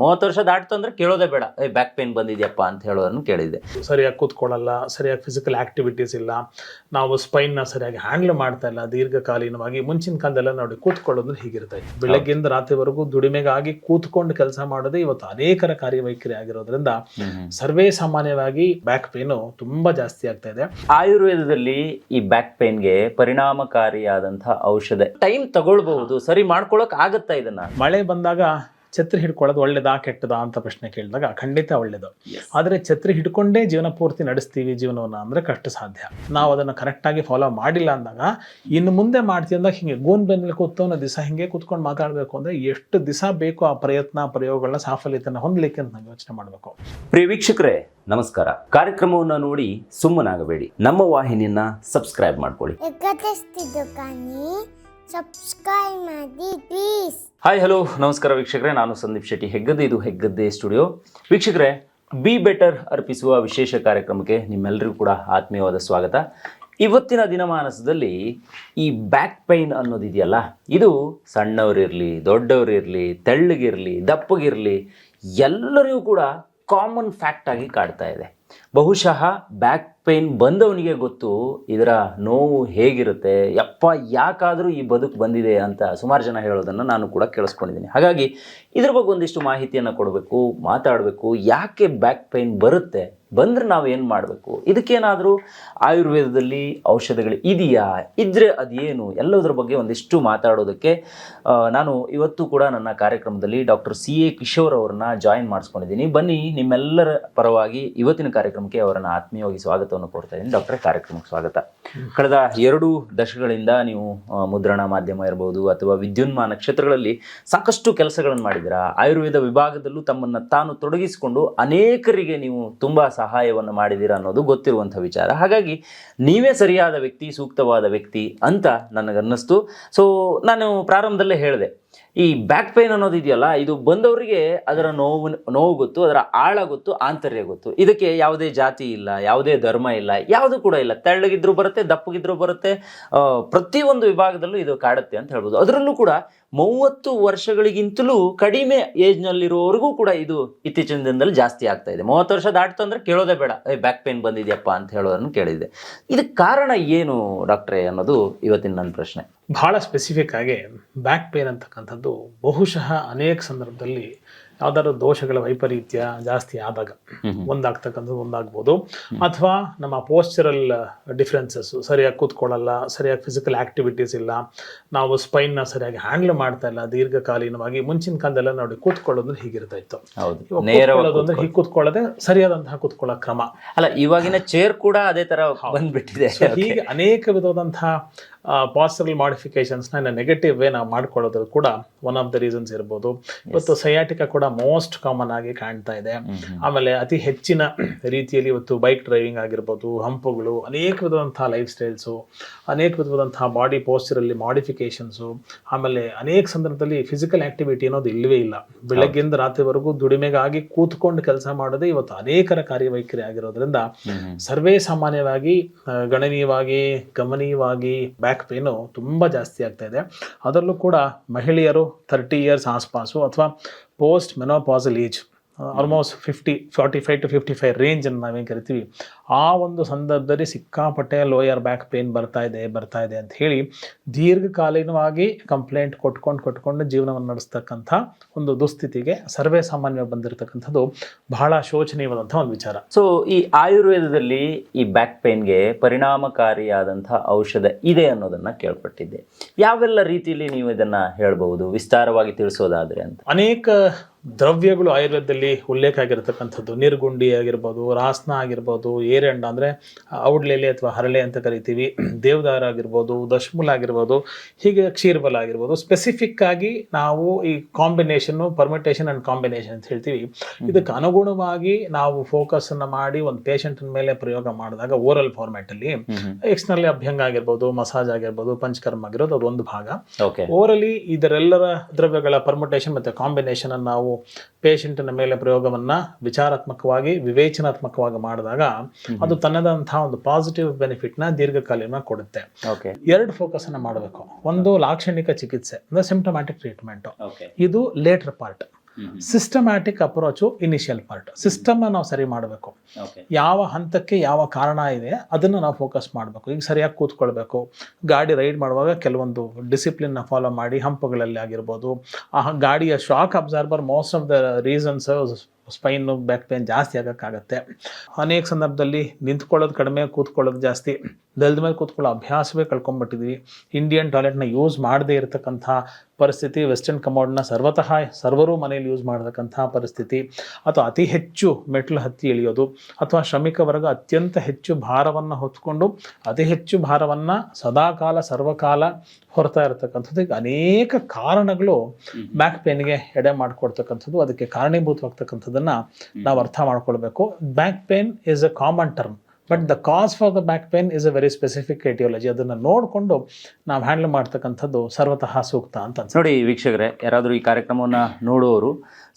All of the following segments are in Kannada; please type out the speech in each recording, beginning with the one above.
ಮೂವತ್ತು ವರ್ಷ ದಾಟ್ತು ಅಂದ್ರೆ ಕೇಳೋದೇ ಬೇಡ. ಏ ಬ್ಯಾಕ್ ಪೇನ್ ಬಂದಿದ್ಯಪ್ಪ ಅಂತ ಹೇಳೋದನ್ನು ಕೇಳಿದೆ. ಸರಿಯಾಗಿ ಕೂತ್ಕೊಳ್ಳಲ್ಲ ಸರಿಯಾಗಿ ಫಿಸಿಕಲ್ ಆಕ್ಟಿವಿಟೀಸ್ ಇಲ್ಲ. ನಾವು ಸ್ಪೈನ್ನ ಸರಿಯಾಗಿ ಹ್ಯಾಂಡಲ್ ಮಾಡ್ತಾ ಇಲ್ಲ ದೀರ್ಘಕಾಲೀನವಾಗಿ. ಮುಂಚಿನ ಕಾಲದಲ್ಲ ನೋಡಿ ಕೂತ್ಕೊಳ್ಳೋದು ಹೀಗಿರ್ತಾ ಇತ್ತು ಬೆಳಗ್ಗೆಯಿಂದ ರಾತ್ರಿವರೆಗೂ ದುಡಿಮೆಗಾಗಿ ಕೂತ್ಕೊಂಡು ಕೆಲಸ ಮಾಡೋದೇ ಇವತ್ತು ಅನೇಕರ ಕಾರ್ಯವೈಖರಿ ಆಗಿರೋದ್ರಿಂದ ಸರ್ವೇ ಸಾಮಾನ್ಯವಾಗಿ ಬ್ಯಾಕ್ ಪೇನು ತುಂಬಾ ಜಾಸ್ತಿ ಆಗ್ತಾ ಇದೆ. ಆಯುರ್ವೇದದಲ್ಲಿ ಈ ಬ್ಯಾಕ್ ಪೇನ್ಗೆ ಪರಿಣಾಮಕಾರಿಯಾದಂತಹ ಔಷಧ. ಟೈಮ್ ತಗೊಳ್ಬಹುದು ಸರಿ ಮಾಡ್ಕೊಳಕ್ ಆಗತ್ತಾ ಇದನ್ನ? ಮಳೆ ಬಂದಾಗ ಛತ್ರಿ ಹಿಡ್ಕೊಳ್ಳೋದು ಒಳ್ಳೇದಾ ಕೆಟ್ಟದಾ ಅಂತ ಪ್ರಶ್ನೆ ಕೇಳಿದಾಗ ಖಂಡಿತ ಒಳ್ಳೇದು. ಆದರೆ ಛತ್ರಿ ಹಿಡ್ಕೊಂಡೇ ಜೀವನ ಪೂರ್ತಿ ನಡೆಸ್ತೀವಿ ಜೀವನವನ್ನ ಅಂದ್ರೆ ಕಷ್ಟ ಸಾಧ್ಯ. ನಾವು ಅದನ್ನು ಕರೆಕ್ಟಾಗಿ ಫಾಲೋ ಮಾಡಿಲ್ಲ ಅಂದಾಗ ಇನ್ನು ಮುಂದೆ ಮಾಡ್ತೀವಿ ಅಂದಾಗ ಹಿಂಗೆ ಗೋನ್ ಬೆನ್ನಲ್ಲಿ ಕೂತವನ ದಿವಸ ಹಿಂಗೆ ಕೂತ್ಕೊಂಡು ಮಾತಾಡಬೇಕು ಅಂದ್ರೆ ಎಷ್ಟು ದಿವಸ ಬೇಕು ಆ ಪ್ರಯತ್ನ ಪ್ರಯೋಗಗಳನ್ನ ಸಾಫಲ್ಯತೆಯನ್ನು ಹೊಂದಲಿಕ್ಕೆ ಅಂತ ನಾವು ಯೋಚನೆ ಮಾಡಬೇಕು. ಪ್ರಿಯ ವೀಕ್ಷಕರೇ ನಮಸ್ಕಾರ. ಕಾರ್ಯಕ್ರಮವನ್ನು ನೋಡಿ ಸುಮ್ಮನಾಗಬೇಡಿ. ನಮ್ಮ ವಾಹಿನಿಯನ್ನ ಸಬ್ಸ್ಕ್ರೈಬ್ ಮಾಡ್ಕೊಳ್ಳಿ. ಸಬ್ಸ್ಕ್ರೈಬ್ ಮಾಡಿ ಪ್ಲೀಸ್ ಹಾಯ್ ಹಲೋ ನಮಸ್ಕಾರ ವೀಕ್ಷಕರೇ. ನಾನು ಸಂದೀಪ್ ಶೆಟ್ಟಿ. ಹೆಗ್ಗದ್ದೆ ಇದು ಹೆಗ್ಗದ್ದೆ ಸ್ಟುಡಿಯೋ. ವೀಕ್ಷಕರೇ ಬಿ ಬೆಟರ್ ಅರ್ಪಿಸುವ ವಿಶೇಷ ಕಾರ್ಯಕ್ರಮಕ್ಕೆ ನಿಮ್ಮೆಲ್ಲರಿಗೂ ಕೂಡ ಆತ್ಮೀಯವಾದ ಸ್ವಾಗತ. ಇವತ್ತಿನ ದಿನಮಾನಸದಲ್ಲಿ ಈ ಬ್ಯಾಕ್ ಪೈನ್ ಅನ್ನೋದಿದೆಯಲ್ಲ, ಇದು ಸಣ್ಣವರಿರಲಿ, ದೊಡ್ಡವರಿರಲಿ, ತೆಳ್ಳಗಿರಲಿ, ದಪ್ಪಗಿರಲಿ, ಎಲ್ಲರಿಗೂ ಕೂಡ ಕಾಮನ್ ಫ್ಯಾಕ್ಟ್ ಆಗಿ ಕಾಡ್ತಾ ಇದೆ. ಬಹುಶಃ ಬ್ಯಾಕ್ ಪೈನ್ ಬಂದವನಿಗೆ ಗೊತ್ತು ಇದರ ನೋವು ಹೇಗಿರುತ್ತೆ, ಯಪ್ಪ ಯಾಕಾದರೂ ಈ ಬದುಕು ಬಂದಿದೆ ಅಂತ ಸುಮಾರು ಜನ ಹೇಳೋದನ್ನು ನಾನು ಕೂಡ ಕೇಳಿಸ್ಕೊಂಡಿದ್ದೀನಿ. ಹಾಗಾಗಿ ಇದ್ರ ಬಗ್ಗೆ ಒಂದಿಷ್ಟು ಮಾಹಿತಿಯನ್ನು ಕೊಡಬೇಕು, ಮಾತಾಡಬೇಕು, ಯಾಕೆ ಬ್ಯಾಕ್ ಪೈನ್ ಬರುತ್ತೆ ಬಂದರೆ ನಾವು ಏನು ಮಾಡಬೇಕು? ಇದಕ್ಕೇನಾದರೂ ಆಯುರ್ವೇದದಲ್ಲಿ ಔಷಧಗಳು ಇದೆಯಾ? ಇದ್ದರೆ ಅದೇನು? ಎಲ್ಲದರ ಬಗ್ಗೆ ಒಂದಿಷ್ಟು ಮಾತಾಡೋದಕ್ಕೆ ನಾನು ಇವತ್ತು ಕೂಡ ನನ್ನ ಕಾರ್ಯಕ್ರಮದಲ್ಲಿ ಡಾಕ್ಟರ್ ಸಿ ಎ ಕಿಶೋರ್ ಅವರನ್ನ ಜಾಯಿನ್ ಮಾಡಿಸ್ಕೊಂಡಿದ್ದೀನಿ. ಬನ್ನಿ, ನಿಮ್ಮೆಲ್ಲರ ಪರವಾಗಿ ಇವತ್ತಿನ ಕಾರ್ಯಕ್ರಮಕ್ಕೆ ಅವರನ್ನು ಆತ್ಮೀಯವಾಗಿ ಸ್ವಾಗತವನ್ನು ಕೊಡ್ತಾ ಇದ್ದೀನಿ. ಡಾಕ್ಟರ್, ಕಾರ್ಯಕ್ರಮಕ್ಕೆ ಸ್ವಾಗತ. ಕಳೆದ ಎರಡು ದಶಕಗಳಿಂದ ನೀವು ಮುದ್ರಣ ಮಾಧ್ಯಮ ಇರ್ಬೋದು ಅಥವಾ ವಿದ್ಯುನ್ಮಾನ ಕ್ಷೇತ್ರಗಳಲ್ಲಿ ಸಾಕಷ್ಟು ಕೆಲಸಗಳನ್ನು ಮಾಡಿದ್ದೀರಾ? ಆಯುರ್ವೇದ ವಿಭಾಗದಲ್ಲೂ ತಮ್ಮನ್ನು ತಾನು ತೊಡಗಿಸಿಕೊಂಡು ಅನೇಕರಿಗೆ ನೀವು ತುಂಬ ಸಹಾಯವನ್ನು ಮಾಡಿದ್ದೀರಾ ಅನ್ನೋದು ಗೊತ್ತಿರುವಂಥ ವಿಚಾರ. ಹಾಗಾಗಿ ನೀವೇ ಸರಿಯಾದ ವ್ಯಕ್ತಿ, ಸೂಕ್ತವಾದ ವ್ಯಕ್ತಿ ಅಂತ ನನಗನ್ನಿಸ್ತು. ಸೊ ನಾನು ಪ್ರಾರಂಭದಲ್ಲೇ ಹೇಳಿದೆ. ಈ ಬ್ಯಾಕ್ ಪೇನ್ ಅನ್ನೋದು ಇದೆಯಲ್ಲ, ಇದು ಬಂದವರಿಗೆ ಅದರ ನೋವು ನೋವು ಗೊತ್ತು, ಅದರ ಆಳ ಗೊತ್ತು, ಆಂತರ್ಯ ಗೊತ್ತು. ಇದಕ್ಕೆ ಯಾವುದೇ ಜಾತಿ ಇಲ್ಲ, ಯಾವುದೇ ಧರ್ಮ ಇಲ್ಲ, ಯಾವುದು ಕೂಡ ಇಲ್ಲ. ತೆಳ್ಳಗಿದ್ರು ಬರುತ್ತೆ, ದಪ್ಪಗಿದ್ರು ಬರುತ್ತೆ ಪ್ರತಿಯೊಂದು ವಿಭಾಗದಲ್ಲೂ ಇದು ಕಾಡುತ್ತೆ ಅಂತ ಹೇಳ್ಬೋದು. ಅದರಲ್ಲೂ ಕೂಡ ಮೂವತ್ತು ವರ್ಷಗಳಿಗಿಂತಲೂ ಕಡಿಮೆ ಏಜ್ನಲ್ಲಿರುವವರೆಗೂ ಕೂಡ ಇದು ಇತ್ತೀಚಿನ ದಿನದಲ್ಲಿ ಜಾಸ್ತಿ ಆಗ್ತಾ ಇದೆ. ಮೂವತ್ತು ವರ್ಷ ದಾಟ್ತು ಅಂದ್ರೆ ಕೇಳೋದೇ ಬೇಡ ಬ್ಯಾಕ್ ಪೇನ್ ಬಂದಿದೆಯಪ್ಪ ಅಂತ ಹೇಳೋದನ್ನು ಕೇಳಿದೆ ಇದಕ್ಕೆ ಕಾರಣ ಏನು ಡಾಕ್ಟ್ರೇ ಅನ್ನೋದು ಇವತ್ತಿನ ನನ್ನ ಪ್ರಶ್ನೆ. ಬಹಳ ಸ್ಪೆಸಿಫಿಕ್ ಆಗಿ ಬ್ಯಾಕ್ ಪೇನ್ ಅಂತಕ್ಕಂಥದ್ದು ಬಹುಶಃ ಅನೇಕ ಸಂದರ್ಭದಲ್ಲಿ ಯಾವ್ದಾದ್ರು ದೋಷಗಳ ವೈಪರೀತ್ಯ ಜಾಸ್ತಿ ಆದಾಗ ಒಂದಾಗ್ತಕ್ಕಂಥದ್ದು ಒಂದಾಗ್ಬೋದು. ಅಥವಾ ನಮ್ಮ ಪೋಸ್ಚರಲ್ ಡಿಫ್ರೆನ್ಸಸ್ ಸರಿಯಾಗಿ ಕೂತ್ಕೊಳ್ಳಲ್ಲ ಸರಿಯಾಗಿ ಫಿಸಿಕಲ್ ಆಕ್ಟಿವಿಟೀಸ್ ಇಲ್ಲ ನಾವು ಸ್ಪೈನ್ನ ಸರಿಯಾಗಿ ಹ್ಯಾಂಡಲ್ ಮಾಡ್ತಾ ಇಲ್ಲ ದೀರ್ಘಕಾಲೀನವಾಗಿ ಮುಂಚಿನ ಕಾಲದೆಲ್ಲ ನೋಡಿ ಕೂತ್ಕೊಳ್ಳೋದು ಹೀಗಿರ್ತಾ ಇತ್ತು. ಅಂದ್ರೆ ಹೀಗೆ ಕೂತ್ಕೊಳ್ಳೋದೆ. ಸರಿಯಾದಂತಹ ಕೂತ್ಕೊಳ್ಳೋ ಕ್ರಮ. ಅಲ್ಲ ಇವಾಗಿನ ಚೇರ್ ಕೂಡ ಅದೇ ತರ ಬಂದ್ಬಿಟ್ಟಿದೆ. ಹೀಗೆ ಅನೇಕ ವಿಧವಾದಂತಹ ಪಾಸಿಬಲ್ ಮಾಡಿಫಿಕೇಶನ್ಸ್ನ ನೆಗೆಟಿವ್ ವೇ ನಾವು ಮಾಡ್ಕೊಳ್ಳೋದ್ರ ಕೂಡ ಒನ್ ಆಫ್ ದ ರೀಸನ್ಸ್ ಇರ್ಬೋದು. ಇವತ್ತು ಸಯಾಟಿಕ ಕೂಡ ಮೋಸ್ಟ್ ಕಾಮನ್ ಆಗಿ ಕಾಣ್ತಾ ಇದೆ. ಆಮೇಲೆ ಅತಿ ಹೆಚ್ಚಿನ ರೀತಿಯಲ್ಲಿ ಇವತ್ತು ಬೈಕ್ ಡ್ರೈವಿಂಗ್ ಆಗಿರ್ಬೋದು ಹಂಪುಗಳು ಅನೇಕ ವಿಧವಾದಂತಹ ಲೈಫ್ ಸ್ಟೈಲ್ಸು ಅನೇಕ ವಿಧವಾದಂತಹ ಬಾಡಿ ಪೋಸ್ಚರಲ್ಲಿ ಮಾಡಿಫಿಕೇಶನ್ಸು ಆಮೇಲೆ ಅನೇಕ ಸಂದರ್ಭದಲ್ಲಿ ಫಿಸಿಕಲ್ ಆಕ್ಟಿವಿಟಿ ಅನ್ನೋದು ಇಲ್ಲವೇ ಇಲ್ಲ. ಬೆಳಗ್ಗೆಯಿಂದ ರಾತ್ರಿವರೆಗೂ ದುಡಿಮೆಗಾಗಿ ಕೂತ್ಕೊಂಡು ಕೆಲಸ ಮಾಡೋದೇ ಇವತ್ತು ಅನೇಕರ ಕಾರ್ಯವೈಖರಿ ಆಗಿರೋದ್ರಿಂದ ಸರ್ವೇ ಸಾಮಾನ್ಯವಾಗಿ ಗಣನೀಯವಾಗಿ ಗಮನೀಯವಾಗಿ ಬ್ಯಾಕ್ ಪೇನು ತುಂಬ ಜಾಸ್ತಿ ಆಗ್ತಾ ಇದೆ. ಅದರಲ್ಲೂ ಕೂಡ ಮಹಿಳೆಯರು ಥರ್ಟಿ ಇಯರ್ಸ್ ಆಸ್ಪಾಸು ಅಥವಾ post menopausal age almost fifty forty five to fifty five ರೇಂಜನ್ನು ನಾವೇನು ಕರಿತೀವಿ? ಆ ಒಂದು ಸಂದರ್ಭದಲ್ಲಿ ಸಿಕ್ಕಾಪಟ್ಟೆ ಲೋಯರ್ ಬ್ಯಾಕ್ ಪೇನ್ ಬರ್ತಾ ಇದೆ ಬರ್ತಾ ಇದೆ ಅಂತ ಹೇಳಿ ದೀರ್ಘಕಾಲೀನವಾಗಿ ಕಂಪ್ಲೇಂಟ್ ಕೊಟ್ಕೊಂಡು ಕೊಟ್ಕೊಂಡು ಜೀವನವನ್ನು ನಡೆಸ್ತಕ್ಕಂಥ ಒಂದು ದುಸ್ಥಿತಿಗೆ ಸರ್ವೇ ಸಾಮಾನ್ಯವಾಗಿ ಬಂದಿರತಕ್ಕಂಥದ್ದು ಬಹಳ ಶೋಚನೀಯವಾದಂಥ ಒಂದು ವಿಚಾರ. ಸೊ ಈ ಆಯುರ್ವೇದದಲ್ಲಿ ಈ ಬ್ಯಾಕ್ ಪೇನ್ಗೆ ಪರಿಣಾಮಕಾರಿಯಾದಂಥ ಔಷಧ ಇದೆ ಅನ್ನೋದನ್ನು ಕೇಳ್ಪಟ್ಟಿದ್ದೆ. ಯಾವೆಲ್ಲ ರೀತಿಯಲ್ಲಿ ನೀವು ಇದನ್ನು ಹೇಳಬಹುದು? ವಿಸ್ತಾರವಾಗಿ ತಿಳಿಸೋದಾದರೆ ಅಂತ. ಅನೇಕ ದ್ರವ್ಯಗಳು ಆಯುರ್ವೇದದಲ್ಲಿ ಉಲ್ಲೇಖ ಆಗಿರತಕ್ಕಂಥದ್ದು. ನಿರ್ಗುಂಡಿ ಆಗಿರ್ಬೋದು ರಾಸ್ನ ಆಗಿರ್ಬೋದು ಏರೆಂಡ ಅಂದರೆ ಔಡ್ಲೆಲೆ ಅಥವಾ ಹರಳೆ ಅಂತ ಕರಿತೀವಿ ದೇವದಾರ ಆಗಿರ್ಬೋದು ದಶಮೂಲ ಆಗಿರ್ಬೋದು ಹೀಗೆ ಕ್ಷೀರ್ಬಲ ಆಗಿರ್ಬೋದು. ಸ್ಪೆಸಿಫಿಕ್ ಆಗಿ ನಾವು ಈ ಕಾಂಬಿನೇಷನ್ನು ಪರ್ಮಿಟೇಷನ್ ಅಂಡ್ ಕಾಂಬಿನೇಷನ್ ಅಂತ ಹೇಳ್ತೀವಿ. ಇದಕ್ಕೆ ಅನುಗುಣವಾಗಿ ನಾವು ಫೋಕಸ್ ಅನ್ನ ಮಾಡಿ ಒಂದು ಪೇಷಂಟ್ ಮೇಲೆ ಪ್ರಯೋಗ ಮಾಡಿದಾಗ ಓರಲ್ ಫಾರ್ಮ್ಯಾಟ್ ಅಲ್ಲಿ ಎಕ್ಸ್ನಲ್ಲಿ ಅಭ್ಯಂಗ ಆಗಿರ್ಬೋದು ಮಸಾಜ್ ಆಗಿರ್ಬೋದು ಪಂಚಕರ್ಮ ಆಗಿರೋದು ಅದು ಒಂದು ಭಾಗ ಓರಲಿ ಇದರೆಲ್ಲರ ದ್ರವ್ಯಗಳ ಪರ್ಮಿಟೇಷನ್ ಮತ್ತೆ ಕಾಂಬಿನೇಷನ್ ಅನ್ನು ನಾವು ಪೇಷಂಟ್ನ ಮೇಲೆ ಪ್ರಯೋಗವನ್ನ ವಿಚಾರಾತ್ಮಕವಾಗಿ ವಿವೇಚನಾತ್ಮಕವಾಗಿ ಮಾಡಿದಾಗ ಅದು ತನ್ನದಂತಹ ಒಂದು ಪಾಸಿಟಿವ್ ಬೆನಿಫಿಟ್ನ ದೀರ್ಘಕಾಲೀನ ಕೊಡುತ್ತೆ. ಓಕೆ ಎರಡು ಫೋಕಸ್ ಅನ್ನ ಮಾಡಬೇಕು. ಒಂದು ಲಾಕ್ಷಣಿಕ ಚಿಕಿತ್ಸೆ ಅಂದ್ರೆ ಸಿಂಪ್ಟಮ್ಯಾಟಿಕ್ ಟ್ರೀಟ್ಮೆಂಟ್ ಇದು later part systematic approach initial part system ನಾವು ಸರಿ ಮಾಡಬೇಕು. ಯಾವ ಹಂತಕ್ಕೆ ಯಾವ ಕಾರಣ ಇದೆ ಅದನ್ನು ನಾವು ಫೋಕಸ್ ಮಾಡಬೇಕು. ಈಗ ಸರಿಯಾಗಿ ಕೂತ್ಕೊಳ್ಬೇಕು. ಗಾಡಿ ರೈಡ್ ಮಾಡುವಾಗ ಕೆಲವೊಂದು ಡಿಸಿಪ್ಲಿನ್ನ ಫಾಲೋ ಮಾಡಿ ಹಂಪುಗಳಲ್ಲಿ ಆಗಿರ್ಬೋದು ಆ ಗಾಡಿಯ shock absorber most of the reasons spine back pain ಜಾಸ್ತಿ ಆಗೋಕ್ಕಾಗತ್ತೆ. ಅನೇಕ ಸಂದರ್ಭದಲ್ಲಿ ನಿಂತ್ಕೊಳ್ಳೋದು ಕಡಿಮೆ ಕೂತ್ಕೊಳ್ಳೋದು ಜಾಸ್ತಿ. ನೆಲದ ಮೇಲೆ ಕೂತ್ಕೊಳ್ಳೋ ಅಭ್ಯಾಸವೇ ಕಳ್ಕೊಂಡ್ಬಿಟ್ಟಿದ್ವಿ. ಇಂಡಿಯನ್ ಟಾಯ್ಲೆಟ್ನ ಯೂಸ್ ಮಾಡದೇ ಇರತಕ್ಕಂಥ ಪರಿಸ್ಥಿತಿ ವೆಸ್ಟರ್ನ್ ಕಮೋಡ್ನ ಸರ್ವತಃ ಸರ್ವರೂ ಮನೆಯಲ್ಲಿ ಯೂಸ್ ಮಾಡತಕ್ಕಂಥ ಪರಿಸ್ಥಿತಿ. ಅಥವಾ ಅತಿ ಹೆಚ್ಚು ಮೆಟ್ಲು ಹತ್ತಿ ಇಳಿಯೋದು ಅಥವಾ ಶ್ರಮಿಕ ವರ್ಗ ಅತ್ಯಂತ ಹೆಚ್ಚು ಭಾರವನ್ನು ಹೊತ್ಕೊಂಡು ಅತಿ ಹೆಚ್ಚು ಭಾರವನ್ನು ಸದಾಕಾಲ ಸರ್ವಕಾಲ ಹೊರತಾ ಇರತಕ್ಕಂಥದ್ದು. ಈಗ ಅನೇಕ ಕಾರಣಗಳು ಬ್ಯಾಕ್ ಪೇನ್ಗೆ ಎಡೆ ಮಾಡಿಕೊಡ್ತಕ್ಕಂಥದ್ದು. ಅದಕ್ಕೆ ಕಾರಣೀಭೂತವಾಗ್ತಕ್ಕಂಥದ್ದನ್ನ ನಾವು ಅರ್ಥ ಮಾಡ್ಕೊಳ್ಬೇಕು. Back pain is a common term but the cause for the back pain is a very specific aetiology ಅದನ್ನು ನೋಡಿಕೊಂಡು ನಾವು ಹ್ಯಾಂಡಲ್ ಮಾಡ್ತಕ್ಕಂಥದ್ದು ಸರ್ವತಃ ಸೂಕ್ತ ಅಂತ ನೋಡಿ ವೀಕ್ಷಕರೇ, ಯಾರಾದರೂ ಈ ಕಾರ್ಯಕ್ರಮವನ್ನು ನೋಡುವವರು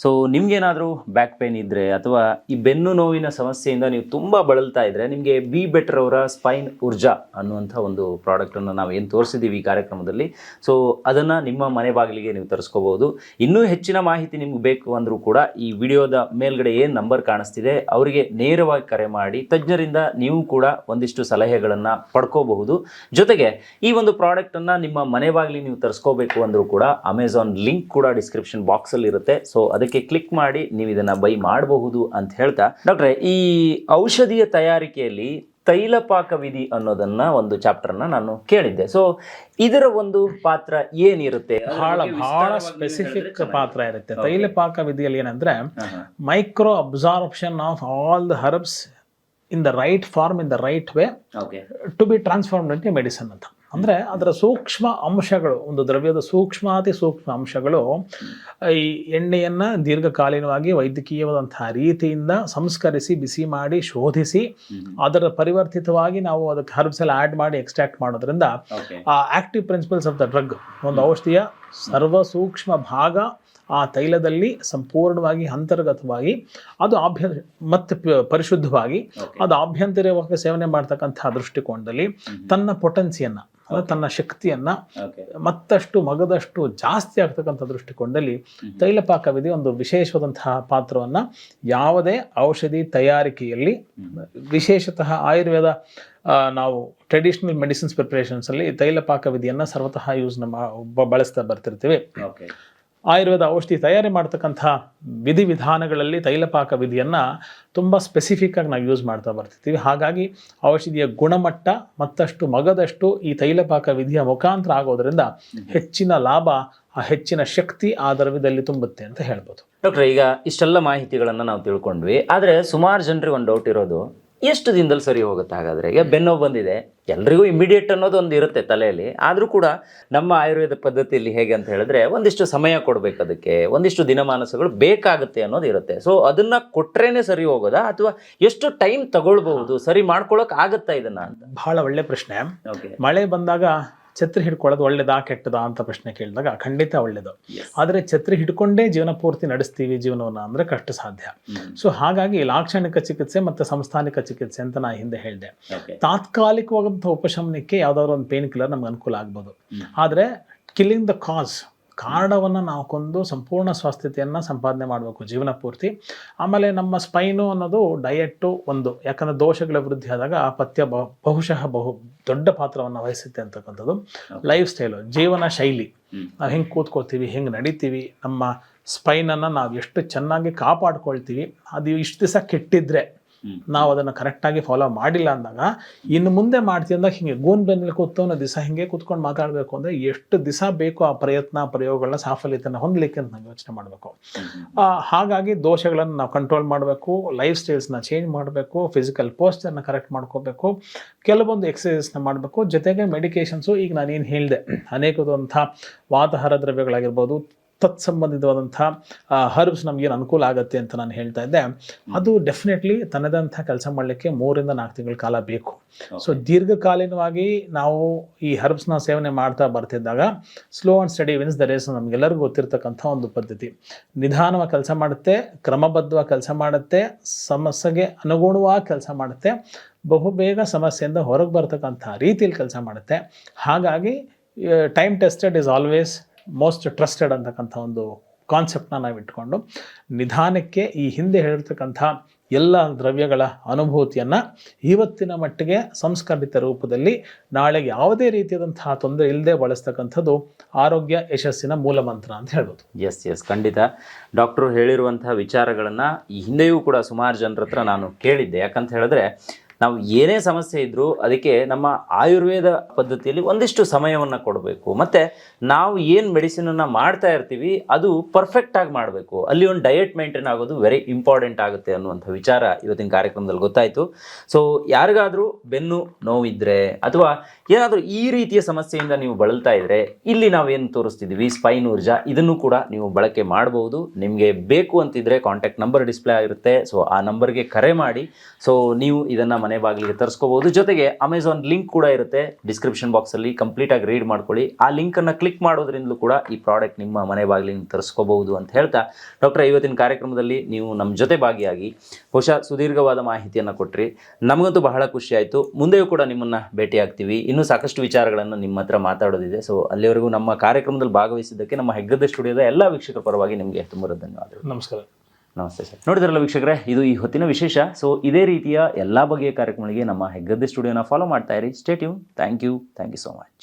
ಸೊ ನಿಮಗೇನಾದರೂ ಬ್ಯಾಕ್ ಪೇನ್ ಇದ್ದರೆ ಅಥವಾ ಈ ಬೆನ್ನು ನೋವಿನ ಸಮಸ್ಯೆಯಿಂದ ನೀವು ತುಂಬ ಬಳಲ್ತಾ ಇದ್ದರೆ ನಿಮಗೆ ಬಿ ಬೆಟರ್ ಅವರ ಸ್ಪೈನ್ ಊರ್ಜಾ ಅನ್ನುವಂಥ ಒಂದು ಪ್ರಾಡಕ್ಟನ್ನು ನಾವು ಏನು ತೋರಿಸಿದ್ದೀವಿ ಈ ಕಾರ್ಯಕ್ರಮದಲ್ಲಿ. ಸೊ ಅದನ್ನು ನಿಮ್ಮ ಮನೆ ಬಾಗಿಲಿಗೆ ನೀವು ತರಿಸ್ಕೋಬೋದು. ಇನ್ನೂ ಹೆಚ್ಚಿನ ಮಾಹಿತಿ ನಿಮ್ಗೆ ಬೇಕು ಅಂದರೂ ಕೂಡ ಈ ವಿಡಿಯೋದ ಮೇಲ್ಗಡೆ ಏನು ನಂಬರ್ ಕಾಣಿಸ್ತಿದೆ, ಅವರಿಗೆ ನೇರವಾಗಿ ಕರೆ ಮಾಡಿ, ತಜ್ಞರಿಂದ ನೀವು ಕೂಡ ಒಂದಿಷ್ಟು ಸಲಹೆಗಳನ್ನು ಪಡ್ಕೋಬಹುದು. ಜೊತೆಗೆ ಈ ಒಂದು ಪ್ರಾಡಕ್ಟನ್ನು ನಿಮ್ಮ ಮನೆ ಬಾಗಿಲಿ ನೀವು ತರಿಸ್ಕೋಬೇಕು ಅಂದರೂ ಕೂಡ ಅಮೆಝಾನ್ ಲಿಂಕ್ ಕೂಡ ಡಿಸ್ಕ್ರಿಪ್ಷನ್ ಬಾಕ್ಸಲ್ಲಿ ಇರುತ್ತೆ. ಸೊ ಅದಕ್ಕೆ ಕ್ಲಿಕ್ ಮಾಡಿ ನೀವು ಇದನ್ನು ಬೈ ಮಾಡಬಹುದು ಅಂತ ಹೇಳ್ತಾ. ಡಾಕ್ಟ್ರೆ ಈ ಔಷಧಿಯ ತಯಾರಿಕೆಯಲ್ಲಿ ತೈಲಪಾಕ ವಿಧಿ ಅನ್ನೋದನ್ನ ಒಂದು ಚಾಪ್ಟರ್ನ ನಾನು ಕೇಳಿದ್ದೆ. ಸೊ ಇದರ ಒಂದು ಪಾತ್ರ ಏನಿರುತ್ತೆ? ಬಹಳ ಬಹಳ ಸ್ಪೆಸಿಫಿಕ್ ಪಾತ್ರ ಇರುತ್ತೆ. ತೈಲಪಾಕ ವಿಧಿಯಲ್ಲಿ ಏನಂದ್ರೆ. Micro absorption of all the herbs in the right form in the right way to be transformed into medicine ಅಂತ. ಅಂದರೆ ಅದರ ಸೂಕ್ಷ್ಮ ಅಂಶಗಳು ಒಂದು ದ್ರವ್ಯದ ಸೂಕ್ಷ್ಮಾತಿ ಸೂಕ್ಷ್ಮ ಅಂಶಗಳು ಈ ಎಣ್ಣೆಯನ್ನು ದೀರ್ಘಕಾಲೀನವಾಗಿ ವೈದ್ಯಕೀಯವಾದಂತಹ ರೀತಿಯಿಂದ ಸಂಸ್ಕರಿಸಿ ಬಿಸಿ ಮಾಡಿ ಶೋಧಿಸಿ ಅದರ ಪರಿವರ್ತಿತವಾಗಿ ನಾವು ಅದಕ್ಕೆ ಹರ್ಬ್ಸ್ ಎಲ್ಲ ಆ್ಯಡ್ ಮಾಡಿ ಎಕ್ಸ್ಟ್ರಾಕ್ಟ್ ಮಾಡೋದ್ರಿಂದ ಆ active principles of the drug ಒಂದು ಔಷಧಿಯ ಸರ್ವ ಸೂಕ್ಷ್ಮ ಭಾಗ ಆ ತೈಲದಲ್ಲಿ ಸಂಪೂರ್ಣವಾಗಿ ಅಂತರ್ಗತವಾಗಿ ಅದು ಆಭ್ಯ ಮತ್ತೆ ಪರಿಶುದ್ಧವಾಗಿ ಅದು ಆಭ್ಯಂತರವಾಗಿ ಸೇವನೆ ಮಾಡ್ತಕ್ಕಂಥ ದೃಷ್ಟಿಕೋನದಲ್ಲಿ ತನ್ನ ಪೊಟೆನ್ಸಿಯನ್ನ ಅಂದರೆ ತನ್ನ ಶಕ್ತಿಯನ್ನ ಮತ್ತಷ್ಟು ಮಗದಷ್ಟು ಜಾಸ್ತಿ ಆಗ್ತಕ್ಕಂಥ ದೃಷ್ಟಿಕೋನದಲ್ಲಿ ತೈಲಪಾಕ ವಿಧಿ ಒಂದು ವಿಶೇಷವಾದಂತಹ ಪಾತ್ರವನ್ನ ಯಾವುದೇ ಔಷಧಿ ತಯಾರಿಕೆಯಲ್ಲಿ ವಿಶೇಷತಃ ಆಯುರ್ವೇದ ನಾವು ಟ್ರೆಡಿಷನಲ್ ಮೆಡಿಸಿನ್ಸ್ ಪ್ರಿಪ್ರೇಷನ್ಸಲ್ಲಿ ತೈಲಪಾಕ ವಿಧಿಯನ್ನು ಸರ್ವತಃ ಯೂಸ್ ಮಾ ಬ- ಬಳಸ್ತಾ ಬರ್ತಿರ್ತೀವಿ. ಓಕೆ ಆಯುರ್ವೇದ ಔಷಧಿ ತಯಾರಿ ಮಾಡ್ತಕ್ಕಂಥ ವಿಧಿವಿಧಾನಗಳಲ್ಲಿ ತೈಲಪಾಕ ವಿಧಿಯನ್ನು ತುಂಬ ಸ್ಪೆಸಿಫಿಕ್ ಆಗಿ ನಾವು ಯೂಸ್ ಮಾಡ್ತಾ ಬರ್ತಿರ್ತೀವಿ. ಹಾಗಾಗಿ ಔಷಧಿಯ ಗುಣಮಟ್ಟ ಮತ್ತಷ್ಟು ಮಗದಷ್ಟು ಈ ತೈಲಪಾಕ ವಿಧಿಯ ಮುಖಾಂತರ ಆಗೋದರಿಂದ ಹೆಚ್ಚಿನ ಲಾಭ ಆ ಹೆಚ್ಚಿನ ಶಕ್ತಿ ಆ ದ್ರವ್ಯದಲ್ಲಿ ತುಂಬುತ್ತೆ ಅಂತ ಹೇಳ್ಬೋದು. ಡಾಕ್ಟ್ರೆ ಈಗ ಇಷ್ಟೆಲ್ಲ ಮಾಹಿತಿಗಳನ್ನು ನಾವು ತಿಳ್ಕೊಂಡ್ವಿ. ಆದರೆ ಸುಮಾರು ಜನರಿಗೆ ಒಂದು ಡೌಟ್ ಇರೋದು ಎಷ್ಟು ದಿನದಲ್ಲಿ ಸರಿ ಹೋಗುತ್ತೆ ಹಾಗಾದರೆ? ಈಗ ಬೆನ್ನೋವು ಬಂದಿದೆ. ಎಲ್ರಿಗೂ ಇಮಿಡಿಯೇಟ್ ಅನ್ನೋದು ಒಂದು ಇರುತ್ತೆ ತಲೆಯಲ್ಲಿ. ಆದರೂ ಕೂಡ ನಮ್ಮ ಆಯುರ್ವೇದ ಪದ್ಧತಿಯಲ್ಲಿ ಹೇಗೆ ಅಂತ ಹೇಳಿದ್ರೆ ಒಂದಿಷ್ಟು ಸಮಯ ಕೊಡಬೇಕು ಅದಕ್ಕೆ. ಒಂದಿಷ್ಟು ದಿನಮಾನಸಗಳು ಬೇಕಾಗುತ್ತೆ ಅನ್ನೋದು ಇರುತ್ತೆ. ಸೊ ಅದನ್ನು ಕೊಟ್ರೇನೆ ಸರಿ ಹೋಗೋದಾ? ಅಥವಾ ಎಷ್ಟು ಟೈಮ್ ತಗೊಳ್ಬಹುದು? ಸರಿ ಮಾಡ್ಕೊಳಕ್ ಆಗುತ್ತಾ ಇದನ್ನ ಅಂತ? ಬಹಳ ಒಳ್ಳೆ ಪ್ರಶ್ನೆ. ಓಕೆ ಮಳೆ ಬಂದಾಗ ಛತ್ರಿ ಹಿಡ್ಕೊಳ್ಳೋದು ಒಳ್ಳೇದಾ ಕೆಟ್ಟದಾ ಅಂತ ಪ್ರಶ್ನೆ ಕೇಳಿದಾಗ ಖಂಡಿತ ಒಳ್ಳೇದು. ಆದರೆ ಛತ್ರಿ ಹಿಡ್ಕೊಂಡೇ ಜೀವನ ಪೂರ್ತಿ ನಡೆಸ್ತೀವಿ ಜೀವನವನ್ನು ಅಂದರೆ ಕಷ್ಟ ಸಾಧ್ಯ. ಸೊ ಹಾಗಾಗಿ ಲಾಕ್ಷಣಿಕ ಚಿಕಿತ್ಸೆ ಮತ್ತು ಸಂಸ್ಥಾನಿಕ ಚಿಕಿತ್ಸೆ ಅಂತ ನಾ ಹಿಂದೆ ಹೇಳಿದೆ. ತಾತ್ಕಾಲಿಕವಾದಂಥ ಉಪಶಮನಕ್ಕೆ ಯಾವುದಾದ್ರು ಒಂದು ಪೇನ್ ಕಿಲ್ಲರ್ ನಮ್ಗೆ ಅನುಕೂಲ ಆಗ್ಬೋದು. ಆದರೆ ಕಿಲ್ಲಿಂಗ್ ದ ಕಾಸ್ ಕಾರಣವನ್ನು ನಾವು ಕೊಂದು ಸಂಪೂರ್ಣ ಸ್ವಾಸ್ಥ್ಯತೆಯನ್ನು ಸಂಪಾದನೆ ಮಾಡಬೇಕು ಜೀವನ ಪೂರ್ತಿ. ಆಮೇಲೆ ನಮ್ಮ ಸ್ಪೈನು ಅನ್ನೋದು ಡಯೆಟ್ಟು ಒಂದು. ಯಾಕಂದರೆ ದೋಷಗಳ ವೃದ್ಧಿ ಆದಾಗ ಆ ಪಥ್ಯ ಬಹು ಬಹುಶಃ ಬಹು ದೊಡ್ಡ ಪಾತ್ರವನ್ನು ವಹಿಸುತ್ತೆ ಅಂತಕ್ಕಂಥದ್ದು. ಲೈಫ್ ಸ್ಟೈಲು ಜೀವನ ಶೈಲಿ. ನಾವು ಹೆಂಗೆ ಕೂತ್ಕೋತೀವಿ ಹೆಂಗೆ ನಡಿತೀವಿ ನಮ್ಮ ಸ್ಪೈನನ್ನು ನಾವು ಎಷ್ಟು ಚೆನ್ನಾಗಿ ಕಾಪಾಡ್ಕೊಳ್ತೀವಿ ಅದು ಇಷ್ಟು ದಿವಸ ಕೆಟ್ಟಿದ್ರೆ ನಾವು ಅದನ್ನು ಕರೆಕ್ಟಾಗಿ ಫಾಲೋ ಮಾಡಿಲ್ಲ ಅಂದಾಗ, ಇನ್ನು ಮುಂದೆ ಮಾಡ್ತೀವಿ ಅಂದಾಗ ಹಿಂಗೆ ಗೂನ್ ಬೆನ್ನಲ್ಲಿ ಕೂತವನ್ನ ದಿವಸ ಹಿಂಗೆ ಕೂತ್ಕೊಂಡು ಮಾತಾಡಬೇಕು ಅಂದರೆ ಎಷ್ಟು ದಿವಸ ಬೇಕು ಆ ಪ್ರಯತ್ನ ಪ್ರಯೋಗಗಳನ್ನ ಸಾಫಲ್ಯತೆಯನ್ನು ಹೊಂದಲಿಕ್ಕೆ ಅಂತ ನಾವು ಯೋಚನೆ ಮಾಡಬೇಕು. ಹಾಗಾಗಿ ದೋಷಗಳನ್ನು ನಾವು ಕಂಟ್ರೋಲ್ ಮಾಡಬೇಕು ಲೈಫ್ ಸ್ಟೈಲ್ಸ್ನ ಚೇಂಜ್ ಮಾಡಬೇಕು ಫಿಸಿಕಲ್ ಪೋಸ್ಟರ್ನ ಕರೆಕ್ಟ್ ಮಾಡ್ಕೋಬೇಕು, ಕೆಲವೊಂದು ಎಕ್ಸಸೈಸ್ನ ಮಾಡಬೇಕು, ಜೊತೆಗೆ ಮೆಡಿಕೇಶನ್ಸು ಈಗ ನಾನೇನು ಹೇಳಿದೆ, ಅನೇಕದಂಥ ವಾತಹರ ದ್ರವ್ಯಗಳಾಗಿರ್ಬೋದು ತತ್ಸಂಬಂಧಿತವಾದಂಥ ಹರ್ಬ್ಸ್ ನಮಗೇನು ಅನುಕೂಲ ಆಗುತ್ತೆ ಅಂತ ನಾನು ಹೇಳ್ತಾ ಇದ್ದೆ. ಅದು ಡೆಫಿನೆಟ್ಲಿ ತನ್ನದಂಥ ಕೆಲಸ ಮಾಡಲಿಕ್ಕೆ ಮೂರಿಂದ ನಾಲ್ಕು ತಿಂಗಳ ಕಾಲ ಬೇಕು. ಸೊ ದೀರ್ಘಕಾಲೀನವಾಗಿ ನಾವು ಈ ಹರ್ಬ್ಸ್ನ ಸೇವನೆ ಮಾಡ್ತಾ ಬರ್ತಿದ್ದಾಗ slow and steady wins the race ನಮಗೆಲ್ಲರಿಗೂ ಗೊತ್ತಿರತಕ್ಕಂಥ ಒಂದು ಪದ್ಧತಿ. ನಿಧಾನವಾಗಿ ಕೆಲಸ ಮಾಡುತ್ತೆ ಕ್ರಮಬದ್ಧವಾಗಿ ಕೆಲಸ ಮಾಡುತ್ತೆ ಸಮಸ್ಯೆಗೆ ಅನುಗುಣವಾಗಿ ಕೆಲಸ ಮಾಡುತ್ತೆ ಬಹುಬೇಗ ಸಮಸ್ಯೆಯಿಂದ ಹೊರಗೆ ಬರ್ತಕ್ಕಂಥ ರೀತಿಯಲ್ಲಿ ಕೆಲಸ ಮಾಡುತ್ತೆ. ಹಾಗಾಗಿ time tested is always most trusted ಅಂತಕ್ಕಂಥ ಒಂದು ಕಾನ್ಸೆಪ್ಟ್ನ ನಾವು ಇಟ್ಕೊಂಡು ನಿಧಾನಕ್ಕೆ ಈ ಹಿಂದೆ ಹೇಳಿರ್ತಕ್ಕಂಥ ಎಲ್ಲ ದ್ರವ್ಯಗಳ ಅನುಭೂತಿಯನ್ನು ಇವತ್ತಿನ ಮಟ್ಟಿಗೆ ಸಂಸ್ಕರಿತ ರೂಪದಲ್ಲಿ ನಾಳೆ ಯಾವುದೇ ರೀತಿಯಾದಂತಹ ತೊಂದರೆ ಇಲ್ಲದೆ ಬಳಸ್ತಕ್ಕಂಥದ್ದು ಆರೋಗ್ಯ ಯಶಸ್ಸಿನ ಮೂಲ ಮಂತ್ರ ಅಂತ ಹೇಳ್ಬೋದು. ಎಸ್ ಎಸ್ ಖಂಡಿತ. ಡಾಕ್ಟ್ರು ಹೇಳಿರುವಂತಹ ವಿಚಾರಗಳನ್ನು ಈ ಹಿಂದೆಯೂ ಕೂಡ ಸುಮಾರು ಜನರ ಹತ್ರ ನಾನು ಕೇಳಿದ್ದೆ. ಯಾಕಂತ ಹೇಳಿದ್ರೆ ನಾವು ಏನೇ ಸಮಸ್ಯೆ ಇದ್ದರೂ ಅದಕ್ಕೆ ನಮ್ಮ ಆಯುರ್ವೇದ ಪದ್ಧತಿಯಲ್ಲಿ ಒಂದಿಷ್ಟು ಸಮಯವನ್ನು ಕೊಡಬೇಕು. ಮತ್ತು ನಾವು ಏನು ಮೆಡಿಸಿನನ್ನು ಮಾಡ್ತಾ ಇರ್ತೀವಿ, ಅದು ಪರ್ಫೆಕ್ಟಾಗಿ ಮಾಡಬೇಕು. ಅಲ್ಲಿ ಒಂದು ಡಯಟ್ ಮೇಂಟೈನ್ ಆಗೋದು ವೆರಿ ಇಂಪಾರ್ಟೆಂಟ್ ಆಗುತ್ತೆ ಅನ್ನುವಂಥ ವಿಚಾರ ಇವತ್ತಿನ ಕಾರ್ಯಕ್ರಮದಲ್ಲಿ ಗೊತ್ತಾಯಿತು. ಸೊ ಯಾರಿಗಾದರೂ ಬೆನ್ನು ನೋವಿದ್ದರೆ ಅಥವಾ ಏನಾದರೂ ಈ ರೀತಿಯ ಸಮಸ್ಯೆಯಿಂದ ನೀವು ಬಳಲ್ತಾ ಇದ್ದರೆ ಇಲ್ಲಿ ನಾವೇನು ತೋರಿಸ್ತಿದ್ದೀವಿ ಸ್ಪೈನ್ ಊರ್ಜಾ, ಇದನ್ನು ಕೂಡ ನೀವು ಬಳಕೆ ಮಾಡಬಹುದು ನಿಮಗೆ ಬೇಕು ಅಂತಿದ್ರೆ ಕಾಂಟ್ಯಾಕ್ಟ್ ನಂಬರ್ ಡಿಸ್ಪ್ಲೇ ಆಗಿರುತ್ತೆ. ಸೊ ಆ ನಂಬರ್ಗೆ ಕರೆ ಮಾಡಿ. ಸೊ ನೀವು ಇದನ್ನು ಮನೆ ಬಾಗಿಲಿಗೆ ತರಿಸ್ಕೋಬಹುದು ಜೊತೆಗೆ ಅಮೆಝಾನ್ ಲಿಂಕ್ ಕೂಡ ಇರುತ್ತೆ. ಡಿಸ್ಕ್ರಿಪ್ಷನ್ ಬಾಕ್ಸಲ್ಲಿ ಕಂಪ್ಲೀಟಾಗಿ ರೀಡ್ ಮಾಡ್ಕೊಳ್ಳಿ. ಆ ಲಿಂಕನ್ನು ಕ್ಲಿಕ್ ಮಾಡೋದ್ರಿಂದಲೂ ಕೂಡ ಈ ಪ್ರಾಡಕ್ಟ್ ನಿಮ್ಮ ಮನೆ ಬಾಗಿಲಿಗೆ ತರಿಸ್ಕೋಬಹುದು ಅಂತ ಹೇಳ್ತಾ. ಡಾಕ್ಟರ್ ಇವತ್ತಿನ ಕಾರ್ಯಕ್ರಮದಲ್ಲಿ ನೀವು ನಮ್ಮ ಜೊತೆ ಭಾಗಿಯಾಗಿ ಬಹುಶಃ ಸುದೀರ್ಘವಾದ ಮಾಹಿತಿಯನ್ನು ಕೊಟ್ಟ್ರಿ ನಮಗಂತೂ ಬಹಳ ಖುಷಿ ಆಯಿತು. ಮುಂದೆಯೂ ಕೂಡ ನಿಮ್ಮನ್ನ ಭೇಟಿ ಆಗ್ತೀವಿ ಇನ್ನೂ ಸಾಕಷ್ಟು ವಿಚಾರಗಳನ್ನು ನಿಮ್ಮ ಹತ್ರ ಮಾತಾಡೋದಿದೆ. ಸೊ ಅಲ್ಲಿವರೆಗೂ ನಮ್ಮ ಕಾರ್ಯಕ್ರಮದಲ್ಲಿ ಭಾಗವಹಿಸಿದ್ದಕ್ಕೆ ನಮ್ಮ ಹೆಗ್ಗದ ಸ್ಟುಡಿಯೋದ ಎಲ್ಲ ವೀಕ್ಷಕರ ಪರವಾಗಿ ನಿಮಗೆ ತುಂಬ ಧನ್ಯವಾದಗಳು. ನಮಸ್ಕಾರ. ನಮಸ್ತೆ ಸರ್. ನೋಡಿದ್ರಲ್ಲ ವೀಕ್ಷಕರೇ, ಇದು ಈ ಹೊತ್ತಿನ ವಿಶೇಷ. ಸೊ ಇದೇ ರೀತಿಯ ಎಲ್ಲ ಬಗೆಯ ಕಾರ್ಯಕ್ರಮಗಳಿಗೆ ನಮ್ಮ ಹೆಗ್ಗದ್ದೆ ಸ್ಟುಡಿಯೋನ ಫಾಲೋ ಮಾಡ್ತಾ ಇರಿ. Stay tuned thank you thank you so much